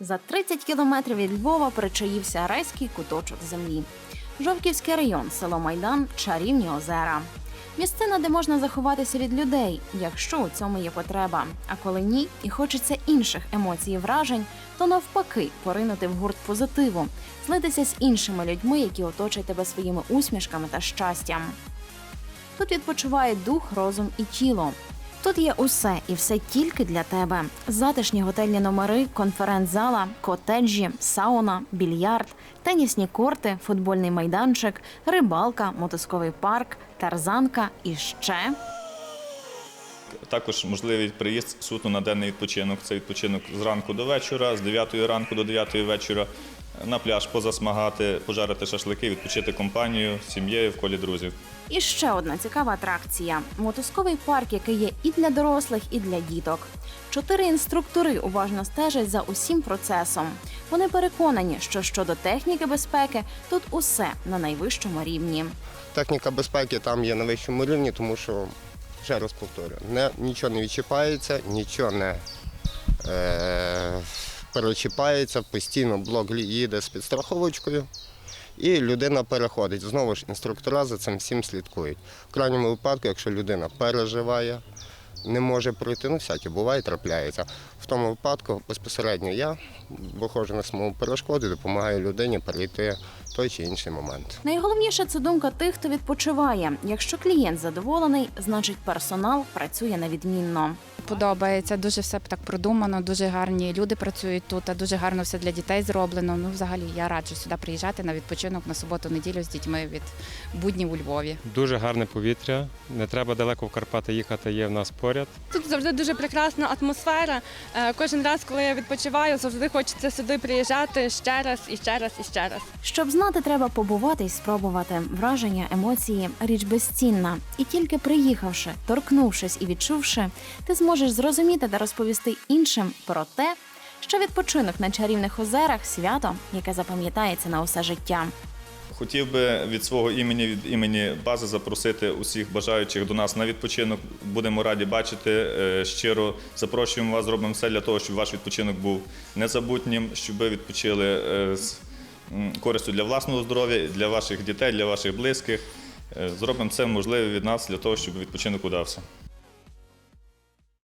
За 30 кілометрів від Львова причаївся райський куточок землі. Жовківський район, село Майдан, чарівні озера. Місцина, де можна заховатися від людей, якщо у цьому є потреба. А коли ні, і хочеться інших емоцій і вражень, то навпаки поринути в гурт позитиву, злитися з іншими людьми, які оточать тебе своїми усмішками та щастям. Тут відпочиває дух, розум і тіло. Тут є усе і все тільки для тебе: затишні готельні номери, конференц-зала, котеджі, сауна, більярд, тенісні корти, футбольний майданчик, рибалка, мотузковий парк, тарзанка і ще Також можливий приїзд суто на денний відпочинок. Це відпочинок з ранку до вечора, з 9 ранку до 9 вечора. На пляж позасмагати, пожарити шашлики, відпочити компанією, з сім'єю в колі друзів. І ще одна цікава атракція мотузковий парк, який є і для дорослих, і для діток. Чотири інструктори уважно стежать за усім процесом. Вони переконані, що щодо техніки безпеки тут усе на найвищому рівні. Техніка безпеки там є на вищому рівні, тому що, ще раз повторюю, не, нічого не відчіпається, нічого не е, перечіпається, постійно блок їде з підстраховочкою. І людина переходить. Знову ж інструктора за цим всім слідкують. В крайньому випадку, якщо людина переживає, не може пройти, ну всяке буває, трапляється. В тому випадку безпосередньо я виходжу на саму перешкоду допомагаю людині перейти той чи інший момент. Найголовніше це думка тих, хто відпочиває. Якщо клієнт задоволений, значить персонал працює на відмінно. Подобається дуже все так продумано, дуже гарні люди працюють тут, а дуже гарно все для дітей зроблено. Ну, взагалі, я раджу сюди приїжджати на відпочинок на суботу-неділю з дітьми від буднів у Львові. Дуже гарне повітря. Не треба далеко в Карпати їхати, є в нас поряд. Тут завжди дуже прекрасна атмосфера. Е, Кожен раз, коли я відпочиваю, завжди хочеться сюди приїжджати ще раз і ще раз і ще раз. Щоб знати, треба побувати і спробувати. Враження, емоції річ безцінна. І тільки приїхавши, торкнувшись і відчувши, ти зможеш зрозуміти та розповісти іншим про те, що відпочинок на чарівних озерах свято, яке запам'ятається на усе життя. Хотів би від свого імені, від імені бази запросити усіх бажаючих до нас на відпочинок. Будемо раді бачити. Е, Щиро запрошуємо вас, зробимо все для того, щоб ваш відпочинок був незабутнім, щоб ви відпочили е, з користю для власного здоров'я, для ваших дітей, для ваших близьких. Е, Зробимо все можливе від нас для того, щоб відпочинок удався.